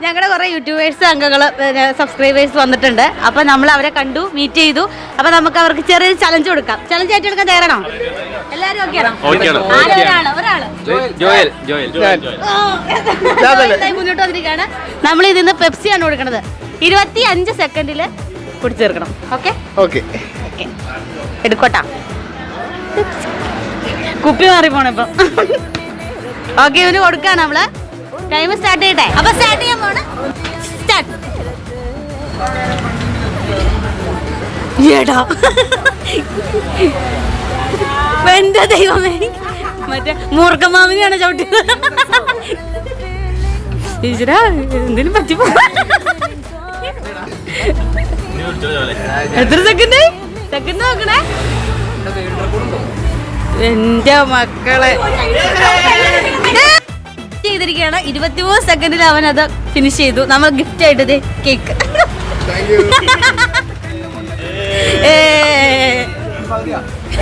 ഞങ്ങളുടെ കുറേ യൂട്യൂബേഴ്സ് അംഗങ്ങൾ സബ്സ്ക്രൈബേഴ്സ് വന്നിട്ടുണ്ട്. അപ്പൊ നമ്മൾ അവരെ കണ്ടു മീറ്റ് ചെയ്തു. അപ്പൊ നമുക്ക് അവർക്ക് ചെറിയൊരു ചലഞ്ച് കൊടുക്കാം. ചലഞ്ച് ഏറ്റെടുക്കാൻ തയ്യാറാണോ? ആണോ? ഇതായി മുന്നോട്ട് വന്നിരിക്കുകയാണ് നമ്മൾ ഇതിന്ന് പെപ്സിയാണ് കൊടുക്കുന്നത് ഇരുപത്തി അഞ്ച് സെക്കൻഡിൽ കുടിച്ചു തീർക്കണം. ഓക്കെ ഓക്കെ എടുക്കോട്ടാ. കുപ്പി മാറി പോണിപ്പം. ഓക്കെ ഇവന് കൊടുക്കാം നമ്മൾ. ടൈം സ്റ്റാർട്ട് ചെയ്യട്ടെ. അപ്പൊ സ്റ്റാർട്ട് ചെയ്യാൻ ഏടാ എന്റെ ദൈവമേ. മറ്റേ മൂർഖമാമിനെയാണ് ചവിട്ടി ഈശ്വരാ എന്തിനും പറ്റിപ്പോ എത്ര സെക്കൻഡ് സെക്കൻഡ് നോക്കണേ. എന്റെ മക്കളെ. ചെയ്തിരിക്കുകയാണ്. ഇരുപത്തിമൂന്ന് സെക്കൻഡിൽ അവൻ അത് ഫിനിഷ് ചെയ്തു. നമ്മൾ ഗിഫ്റ്റ് ആയിട്ട് കേക്ക് Claudia.